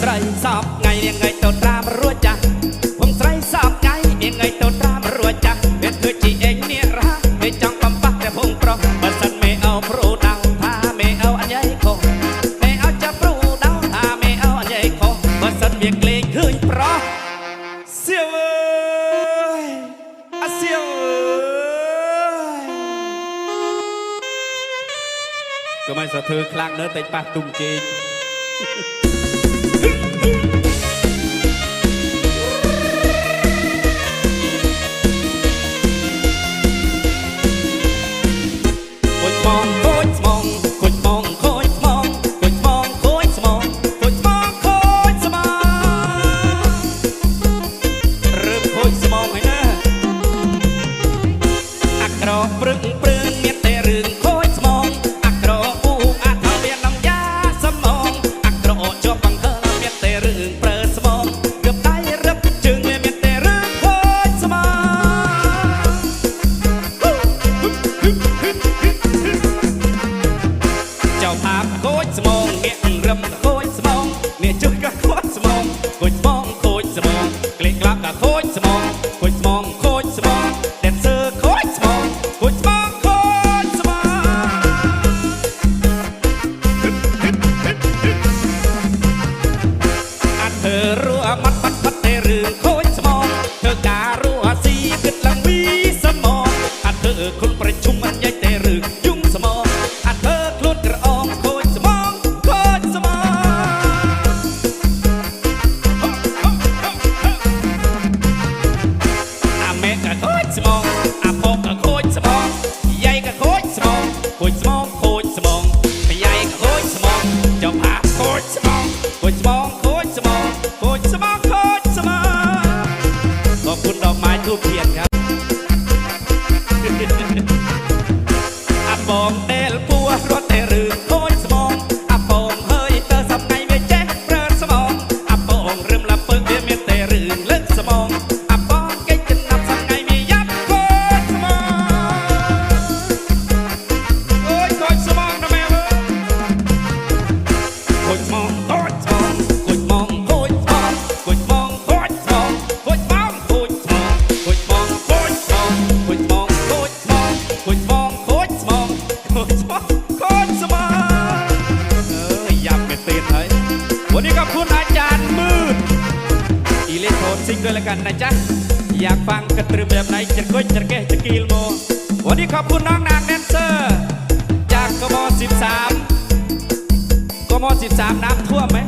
ស្រីសពថ្ងៃនាងឯងទៅត្រាមរួចចាស់ខ្ញុំស្រីសពថ្ងៃនាងឯងទៅត្រាមរួចចាស់វាធ្វើជីឯងនាងរហ័សវាចង់បំផាស់តែភូមិប្រុសបើសិនមេអោប្រូដៅថាមេអោអញឯងខុសមេអោចាប់ប្រូដៅថាមេអោអញឯងខុសបើសិនវាក្លែងឃើញប្រុសសៀវអើយអាសៀវអើយកុំឲ្យសើធ្វើខ្លាំងនៅតែប៉ះទុំជេង Thank you. some more. បងដែលពួររត់តែរឿងខូចស្បងអាបងហើយតើសប្ងៃវាចេះប្រើស្បងអាបងរឹមលាពើវាមានតែរឿងលឹកស្បងអាបងគេចំណាប់សប្ងៃវាយ៉ាប់ខូចស្បងអូយខូចស្បងណាមែនខូចស្បងតូចស្បងខូចមកខូចស្បងខូចមកខូចស្បងខូចមកខូចស្បងខូចមកខូចស្បងខូចមកខូចស្បងខូចមកิงด้วยละกันนะจ๊ะ อยากฟังกระตือแบบไหนจะก้อยจะแก้จะกีลโม วันนี้ขอบคุณน้องนางแดนเซอร์ จากกม13กม13 น้ำท่วมไหม